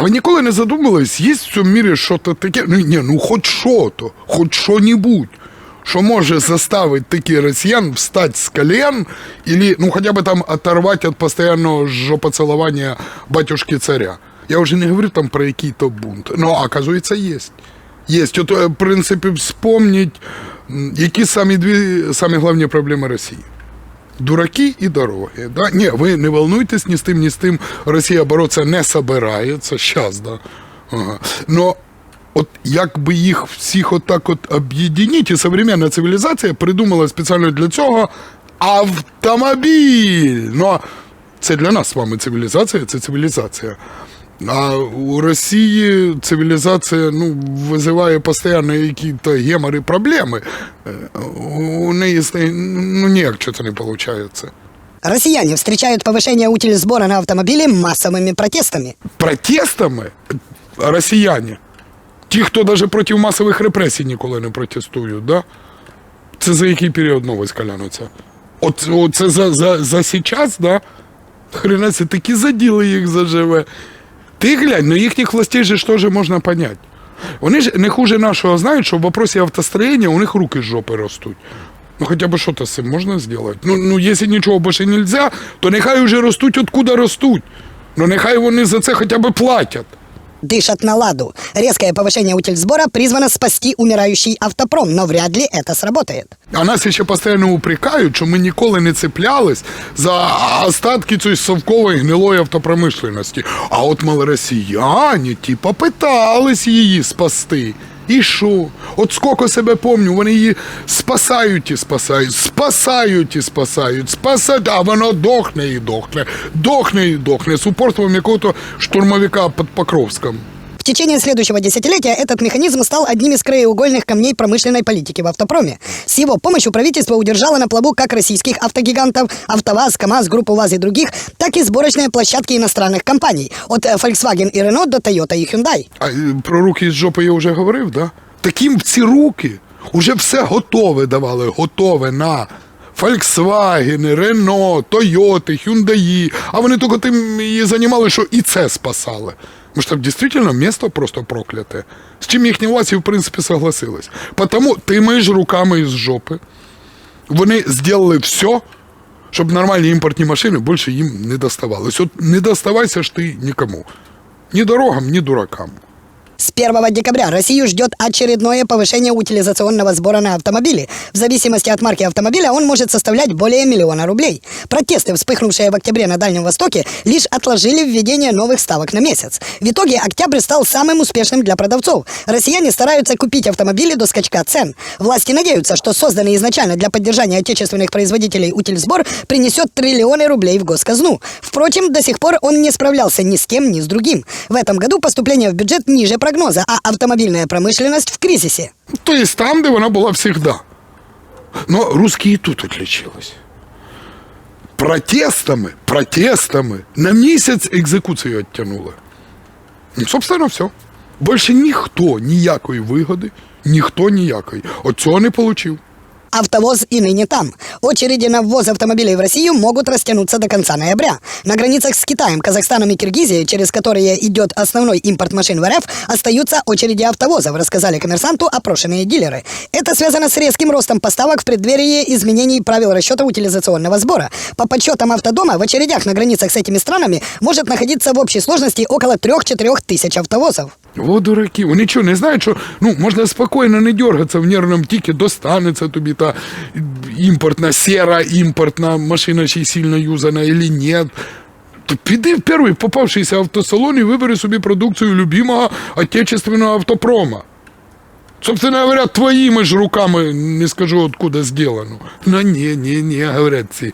А ви ніколи не задумувались, є в цьому мірі щось таке? Ну ні, ну хоч що то, хоч що-небудь, що може заставити таких росіян встати з колен, или, ну хоча б там оторвати від постійного жопоцелування батюшки царя. Я вже не говорю там про який-то бунт. Ну, оказується, є. Є. Е, в принципі, вспомніть, які самі дві самі головні проблеми Росії. Дураки і дороги. Да? Ні, ви не волнуйтесь ні з тим, ні з тим. Росія боротися не собирається. Щас, да. Ага. Но от як би їх всіх отак от об'єднати, і современна цивілізація придумала спеціально для цього автомобіль. Ну, це для нас з вами цивілізація, це цивілізація. А у Росії цивілізація ну, визиває постійно якісь гемори проблеми. У неї ну ніяк що не виходить. Россияне встречают повышение утилизбора на автомобили массовыми протестами. Протестами росіяни, ті, хто навіть проти масових репресій ніколи не протестують, да? це за який період новость калянуться? От, от це за, за, за сейчас, да? Хрена це такі заділи їх заживе. Ти глянь, ну їхніх властей же ж теж можна понять. Вони ж не хуже нашого знають, що в вопросі автостроєння у них руки з жопи ростуть. Ну хоча б що то з цим можна зробити? Ну, ну якщо нічого більше не можна, то нехай вже ростуть откуда ростуть. Ну нехай вони за це хоча б платять Дышат на ладу. Резкое повышение утильсбора призвано спасти умирающий автопром, но вряд ли это сработает. А нас ще постійно упрекають, що ми ніколи не цеплялись за остатки цієї совкової гнилої автопромишленості. А от малоросіяни, типа, питались її спасти. І що? От скільки себе помню, вони її спасають і спасають, спасають і спасають, спасають, а воно дохне і дохне, дохне і дохне з упорством якого-то штурмовика під Покровськом В течение следующего десятилетия этот механизм стал одним из краеугольных камней промышленной политики в автопроме. С его помощью правительство удержало на плаву как российских автогигантов, АвтоВАЗ, КАМАЗ, группу ВАЗ и других, так и сборочные площадки иностранных компаний, от э, Volkswagen и Renault до Toyota и Hyundai. А е, про руки з жопи я вже говорив, да? Таким в ці руки вже все готове давали, готове на Volkswagen, Renault, Toyota, Hyundai. А вони тільки тим і займали, що і це спасали. Тому що там дійсно місто просто прокляте. З чим їхні власті, в принципі, согласились. Тому тими ж руками із жопи вони зробили все, щоб нормальні імпортні машини більше їм не доставались. От не доставайся ж ти нікому. Ні дорогам, ні дуракам. С 1 декабря Россию ждет очередное повышение утилизационного сбора на автомобили. В зависимости от марки автомобиля он может составлять более миллиона рублей. Протесты, вспыхнувшие в октябре на Дальнем Востоке, лишь отложили введение новых ставок на месяц. В итоге октябрь стал самым успешным для продавцов. Россияне стараются купить автомобили до скачка цен. Власти надеются, что созданный изначально для поддержания отечественных производителей утильсбор принесет триллионы рублей в госказну. Впрочем, до сих пор он не справлялся ни с кем, ни с другим. В этом году поступление в бюджет ниже прогноза, а автомобильная промышленность в кризисе. То есть там, де вона была всегда. Но русские и тут отличились. Протестами, протестами на місяць екзекуцію оттянули. Ну, собственно, все. Більше ніхто ніякої вигоди, ніхто ніякої. От цього не отримав. Автовоз и ныне там. Очереди на ввоз автомобилей в Россию могут растянуться до конца ноября. На границах с Китаем, Казахстаном и Киргизией, через которые идет основной импорт машин в РФ, остаются очереди автовозов, рассказали коммерсанту опрошенные дилеры. Это связано с резким ростом поставок в преддверии изменений правил расчета утилизационного сбора. По подсчетам автодома, в очередях на границах с этими странами может находиться в общей сложности около 3-4 тысяч автовозов. О, дураки, вони що, не знають, що ну, можна спокійно не дергатися в нервному тікі, достанеться тобі та імпортна, сера імпортна машина ще й сильно юзана, або ні. То піди в перший попавшийся автосалон і вибери собі продукцію любимого отечественного автопрома. Собственно говоря, твоїми ж руками, не скажу откуда сделано. Ну ні, ні, ні, говорять ці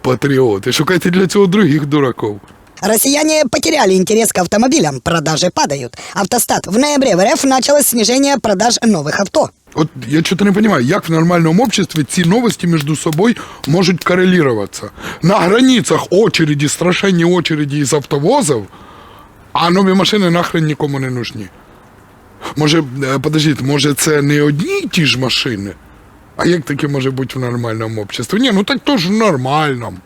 патріоти. Шукайте для цього других дураків. Россияне потеряли интерес к автомобилям, продажи падают. Автостат. В ноябре в РФ началось снижение продаж новых авто. От я что-то не понимаю, як в нормальному обществе ці новості між собою можуть коррелироваться. На границах очереди, страшенні очереди із автовозів, а нові машини нахрен нікому не нужні. Може, е, подождіть, може це не одні й ті ж машини? А як таке може бути в нормальному обществі? Ні, ну так то ж в нормальному.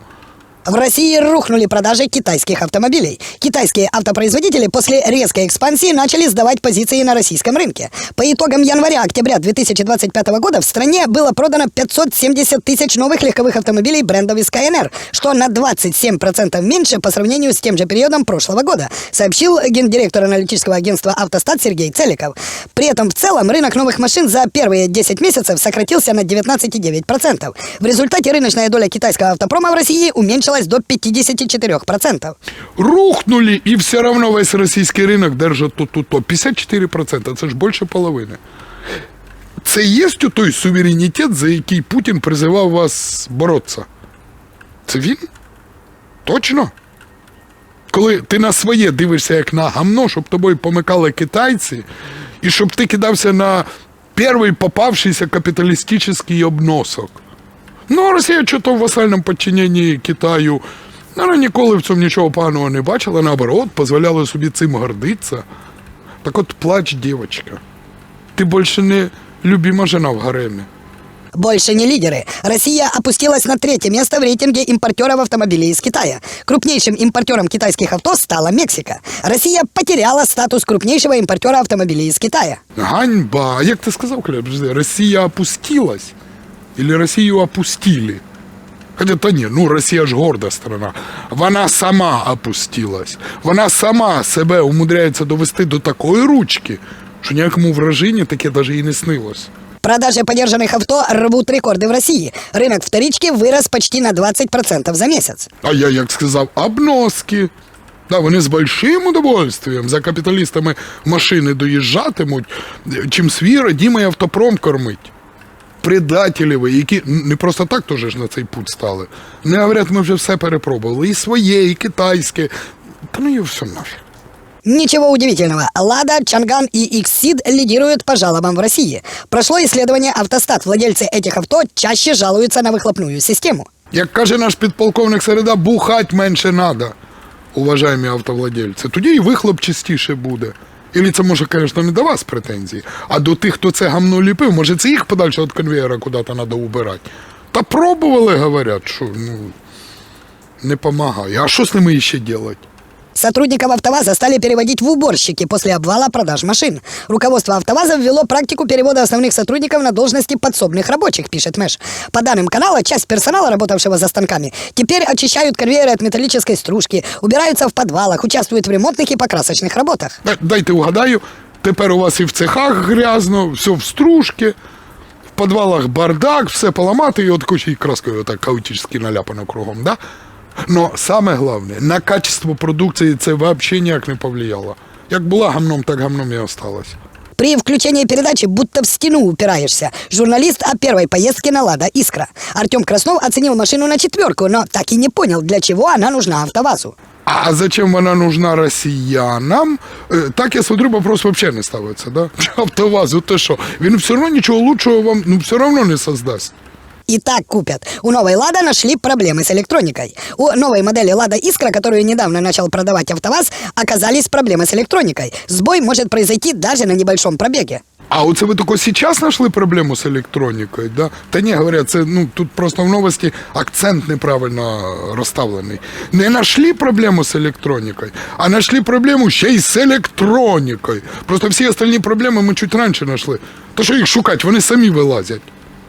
В России рухнули продажи китайских автомобилей. Китайские автопроизводители после резкой экспансии начали сдавать позиции на российском рынке. По итогам января-октября 2025 года в стране было продано 570 тысяч новых легковых автомобилей брендов из КНР, что на 27% меньше по сравнению с тем же периодом прошлого года, сообщил гендиректор аналитического агентства «Автостат» Сергей Целиков. При этом в целом рынок новых машин за первые 10 месяцев сократился на 19,9%. В результате рыночная доля китайского автопрома в России уменьшилась до 54%. Рухнули, і все равно весь російський ринок держить то-то-то. 54%, це ж більше половини. Це є той суверенітет, за який Путін призивав вас боротися? Це він? Точно? Коли ти на своє дивишся як на гамно, щоб тобою помикали китайці, і щоб ти кидався на перший попавшийся капіталістичний обносок. Ну, Росія чого в васальному підчиненні Китаю. Вона ніколи в цьому нічого поганого не бачила, наоборот, дозволяла собі цим гордитися. Так от плач, дівчинка. Ти більше не любима жена в гаремі. Больше не лидеры. Россия опустилась на третье место в рейтинге импортеров автомобилей из Китая. Крупнейшим импортером китайских авто стала Мексика. Россия потеряла статус крупнейшего импортера автомобилей из Китая. Ганьба. Як ти сказав, подожди, Росія опустилась? Или Росію опустили? Хоча та ні, ну Росія ж горда страна. Вона сама опустилась. Вона сама себе умудряється довести до такої ручки, що ніякому вражині таке навіть і не снилось. Продажи подержанных авто рвут рекорды в России. Рынок вторички вырос почти на 20% за месяц. А я як сказав, обноски. Да, вони з большим удовольствием за капіталістами машини доїжджатимуть, чим свій родимий автопром кормить. Предателі ви, які не просто так теж ж на цей путь стали. Не говорять, ми вже все перепробували. І своє, і китайське. Та ну і все нафіг. Ничего удивительного. Лада, Чанган и Xseed лидируют по жалобам в России. Прошло исследование «Автостат». Владельцы этих авто чаще жалуются на выхлопную систему. Як каже наш підполковник Середа, бухать менше надо, уважаємо автовладельці. Тоді і вихлоп чистіше буде. Ілі це може, звісно, не до вас претензії, а до тих, хто це гамно ліпив. Може, це їх подальше від конвейера куди-то треба убирати. Та пробували, говорять, що ну, не допомагає. А що з ними ще робити? Сотрудников «АвтоВАЗа» стали переводить в уборщики после обвала продаж машин. Руководство «АвтоВАЗа» ввело практику перевода основных сотрудников на должности подсобных рабочих, пишет Мэш. По данным канала, часть персонала, работавшего за станками, теперь очищают конвейеры от металлической стружки, убираются в подвалах, участвуют в ремонтных и покрасочных работах. Дай- Дайте угадаю, тепер у вас і в цехах грязно, все в стружки, в підвалах бардак, все поламати, і от ще й краскою так хаотично наляпано кругом, да? Но саме головне, на качество продукції це взагалі ніяк не повлияло. Як була гамном, так гамном і осталось. При включении передачи будто в стену упираешься. Журналист о первой поездке на «Лада Искра». Артем Краснов оценил машину на четверку, но так и не понял, для чего она нужна «АвтоВАЗу». А зачем вона нужна росіянам? Е, Так я смотрю, вопрос вообще не ставиться, да? Автовазу, ти що? Він все одно нічого лучшого вам ну, все одно не создасть И так купят. У новой «Лада» нашли проблемы с электроникой. У новой модели «Лада Искра», которую недавно начал продавать «АвтоВАЗ», оказались проблемы с электроникой. Сбой может произойти даже на небольшом пробеге. А оце ви тільки зараз знайшли проблему з електронікою, да? Та ні, говорять, це ну тут просто в новості акцент неправильно розставлений. Не знайшли проблему з електронікою, а знайшли проблему ще й з електронікою. Просто всі остальні проблеми ми чуть раніше знайшли. То що їх шукати, вони самі вилазять.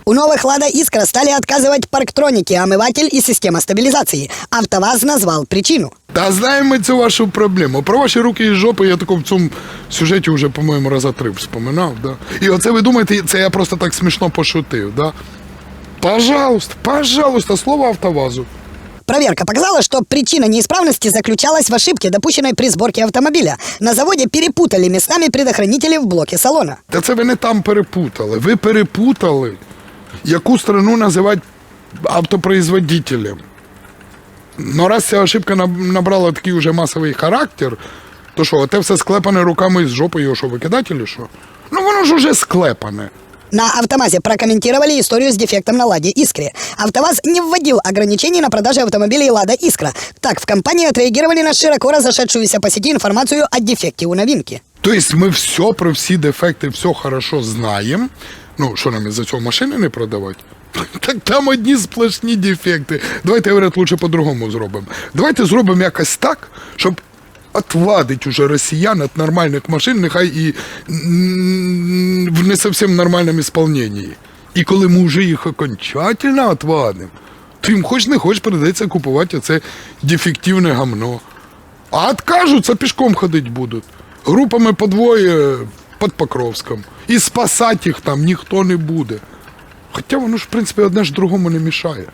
У новых «Лада Искра» стали отказывать парктроники, омыватель и система стабилизации. «АвтоВАЗ» назвал причину. Та знаємо ми цю вашу проблему. Про ваші руки і жопи я тако в цьому сюжеті вже, по-моєму, раза три вспоминав. Да? І оце ви думаєте, це я просто так смішно пошутив. Да? Пожалуйста, пожалуйста, слово автовазу. Проверка показала, что причина неисправности заключалась в ошибке, допущенной при сборке автомобиля. На заводе перепутали местами предохранители в блоке салона. Та це ви не там перепутали. Ви перепутали, яку страну називати автопроизводителем. Ну, раз ця ошибка наб- набрала такий уже масовий характер, то що, те все склепане руками з жопою, що викидати, чи що? Ну воно ж уже склепане. На «АвтоМАЗе» прокомментировали историю с дефектом на «Ладе Искре». «АвтоВАЗ» не вводил ограничений на продажи автомобилей «Лада Искра». Так, в компании отреагировали на широко разошедшуюся по сети информацию о дефекте у новинки. Тобто ми все про всі дефекти, все хорошо знаємо. Ну, що нам із-за цього машини не продавати? Так там одні сплошні дефекти. Давайте, говорять, лучше по-другому зробимо. Давайте зробимо якось так, щоб отвадить уже росіян від нормальних машин, нехай і в не зовсім нормальному ісполненні. І коли ми вже їх окончательно отвадимо, то їм хоч не хоч придеться купувати оце дефективне гамно. А откажуться, пішком ходити будуть. Групами по двоє під Покровськом. І спасати їх там ніхто не буде. Хоча воно ж, в принципі, одне ж другому не мішає.